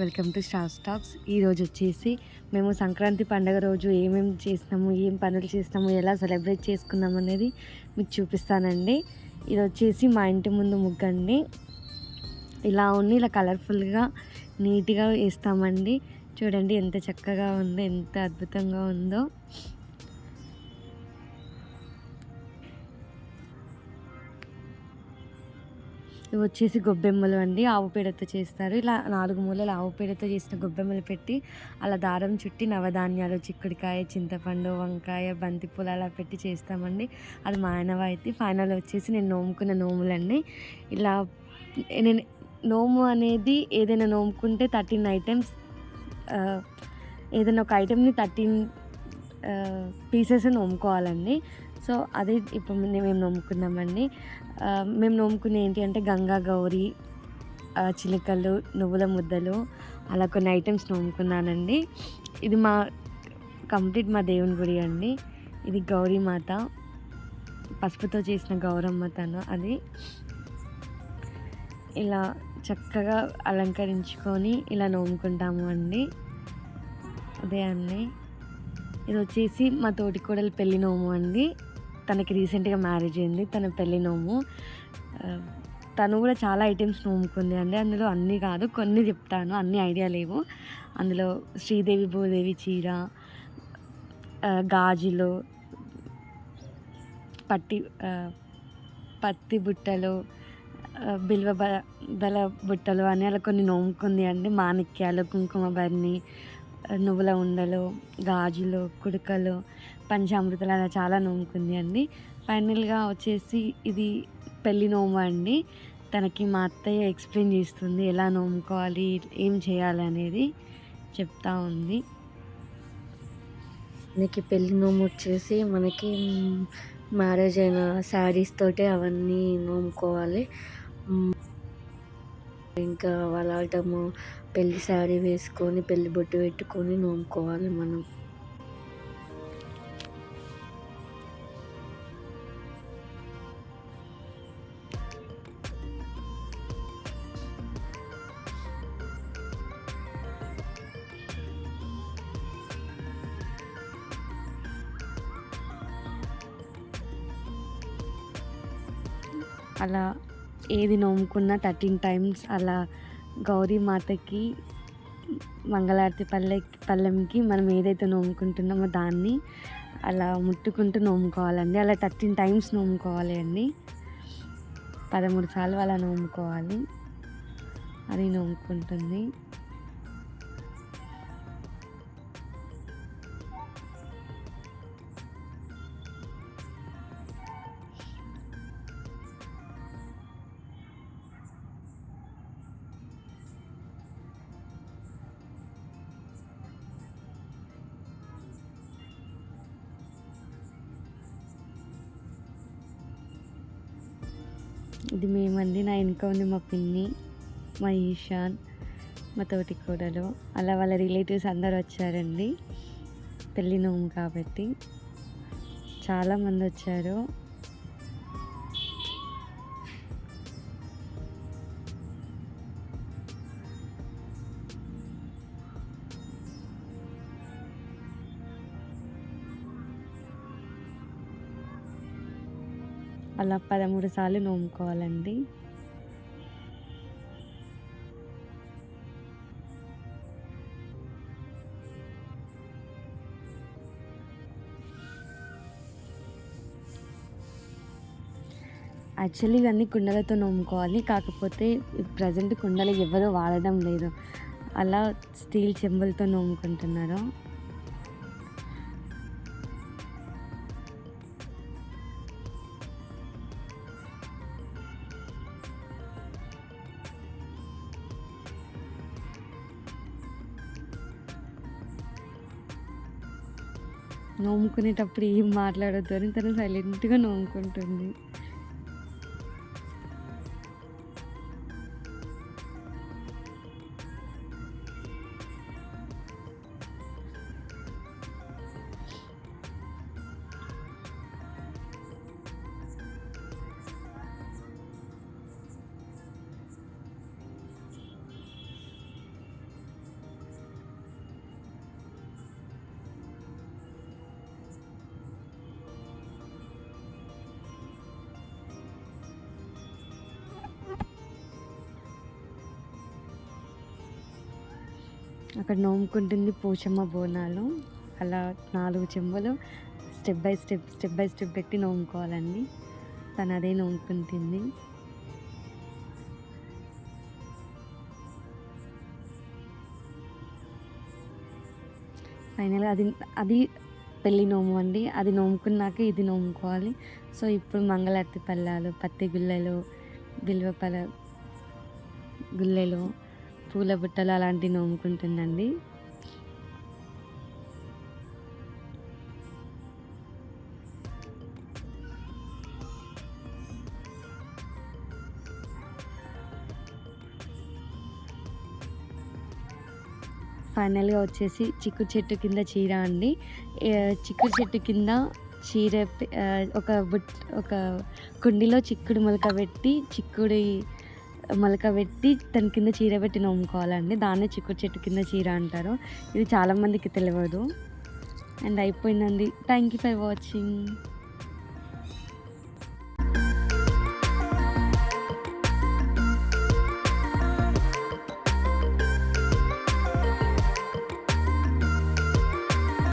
Welcome to star stocks. ఈరోజు వచ్చేసి మేము సంక్రాంతి పండగ రోజు ఏమేమి చేసినాము ఏం పనులు చేసినాము ఎలా సెలబ్రేట్ చేసుకున్నాం అనేది మీకు చూపిస్తానండి. ఇది వచ్చేసి మా ఇంటి ముందు ముగ్గండి ఇలా ఉండి ఇలా కలర్ఫుల్గా నీట్గా వేస్తామండి. చూడండి ఎంత చక్కగా ఉందో ఎంత అద్భుతంగా ఉందో. ఇవి వచ్చేసి గొబ్బెమ్మలు అండి ఆవు పేడతో చేస్తారు. ఇలా నాలుగు మూలలు ఆవు పేడతో చేసిన గొబ్బెమ్మలు పెట్టి అలా దారం చుట్టి నవధాన్యాలు చిక్కుడికాయ చింతపండు వంకాయ బంతిపూలు అలా పెట్టి చేస్తామండి. అది మా అయితే ఫైనల్ వచ్చేసి నేను నోముకున్న నోములండి. ఇలా నేను నోము అనేది ఏదైనా నోముకుంటే థర్టీన్ ఐటమ్స్ ఏదైనా ఒక ఐటెంని థర్టీన్ పీసెస్ నోముకోవాలండి. సో అది ఇప్పుడు మేము నమ్ముకున్నామండి. మేము నమ్ముకునే ఏంటి అంటే గంగా గౌరీ ఆ, చిలుకలు నువ్వుల ముద్దలు అలా కొన్ని ఐటమ్స్ నమ్ముకున్నానండి. ఇది మా కంప్లీట్ మా దేవుని గుడి అండి. ఇది గౌరీమాత పసుపుతో చేసిన గౌరమ్మ తను అది. ఇలా చక్కగా అలంకరించుకొని ఇలా నోముకుంటాము అండి. అదే అండి. ఇది వచ్చేసి మా తోటికోడలు పెళ్ళి పెళ్ళి నోము అండి. తనకి రీసెంట్గా మ్యారేజ్ అయింది తన పెళ్ళి నోము. తను కూడా చాలా ఐటమ్స్ నోముకుంది అండి. అందులో అన్నీ కాదు కొన్ని చెప్తాను అన్ని ఐడియా లేవు. అందులో శ్రీదేవి భూదేవి చీర గాజులు పట్టి పత్తి బుట్టలు బిల్వ బ బల బుట్టలు అని అలా కొన్ని నోముకుంది అండి. మాణిక్యాలు కుంకుమ బర్ని నువ్వుల ఉండలు గాజులు కుడుకలు పంచామృతలు అలా చాలా నోముకుంది అండి. ఫైనల్గా వచ్చేసి ఇది పెళ్ళి నోము అండి. తనకి మా అత్తయ్య ఎక్స్ప్లెయిన్ చేస్తుంది ఎలా నోముకోవాలి ఏం చేయాలి అనేది చెప్తా ఉంది. మనకి పెళ్ళి నోము వచ్చేసి మనకి మ్యారేజ్ అయిన శారీస్ తోటే అవన్నీ నోముకోవాలి. ఇంకా వాళ్ళటము పెళ్ళి శారీ వేసుకొని పెళ్ళి బొట్టు పెట్టుకొని నోముకోవాలి మనం. అలా ఏది నోముకున్నా థర్టీన్ టైమ్స్ అలా గౌరీ మాతకి మంగళారతి పల్లె పల్లెంకి మనం ఏదైతే నోముకుంటున్నామో దాన్ని అలా ముట్టుకుంటూ నోముకోవాలండి అలా థర్టీన్ టైమ్స్ నోముకోవాలి అండి. పదమూడు సార్లు అలా నోముకోవాలి అది నోముకుంటుంది ఇది మేమండి నా వెనుక ఉంది మా పిన్ని మా ఈశాన్ మా తోటి కూడలు. అలా వాళ్ళ రిలేటివ్స్ అందరు వచ్చారండి. పెళ్ళి నోము కాబట్టి. చాలామంది వచ్చారు. అలా పదమూడు సార్లు నోముకోవాలండి. యాక్చువల్లీ ఇవన్నీ కుండలతో నోముకోవాలి. కాకపోతే ప్రజెంట్ కుండలు ఎవరు వాడడం లేదు. అలా స్టీల్ చెంబులతో నోముకుంటున్నారు నోముకునేటప్పుడు ఏం మాట్లాడొద్దు అని తను సైలెంట్గా నోముకుంటుంది. అక్కడ నోముకుంటుంది పోచమ్మ బోనాలు. అలా నాలుగు చెంబలు step by step step by step పెట్టి నోముకోవాలండి. తను అదే నోముకుంటుంది. ఫైనల్గా అది అది పెళ్ళి నోము అండి. అది నోముకున్నాక ఇది నోముకోవాలి. సో ఇప్పుడు మంగళారతి పళ్ళాలు పత్తి గుల్లెలు పల్ల గుల్లెలు పూల బుట్టలు అలాంటివి నోముకుంటుందండి. ఫైనల్గా వచ్చేసి చిక్కు చెట్టు కింద చీర అండి. చిక్కు చెట్టు కింద చీర ఒక బుట్ ఒక కుండీలో చిక్కుడు మొలక పెట్టి చిక్కుడి మొలక పెట్టి దాని కింద చీర పెట్టి నోముకోవాలండి దాన్నే చిక్కుడు చెట్టు కింద చీర అంటారు. ఇది చాలామందికి తెలియదు అండ్ అయిపోయిందండి. Thank you for watching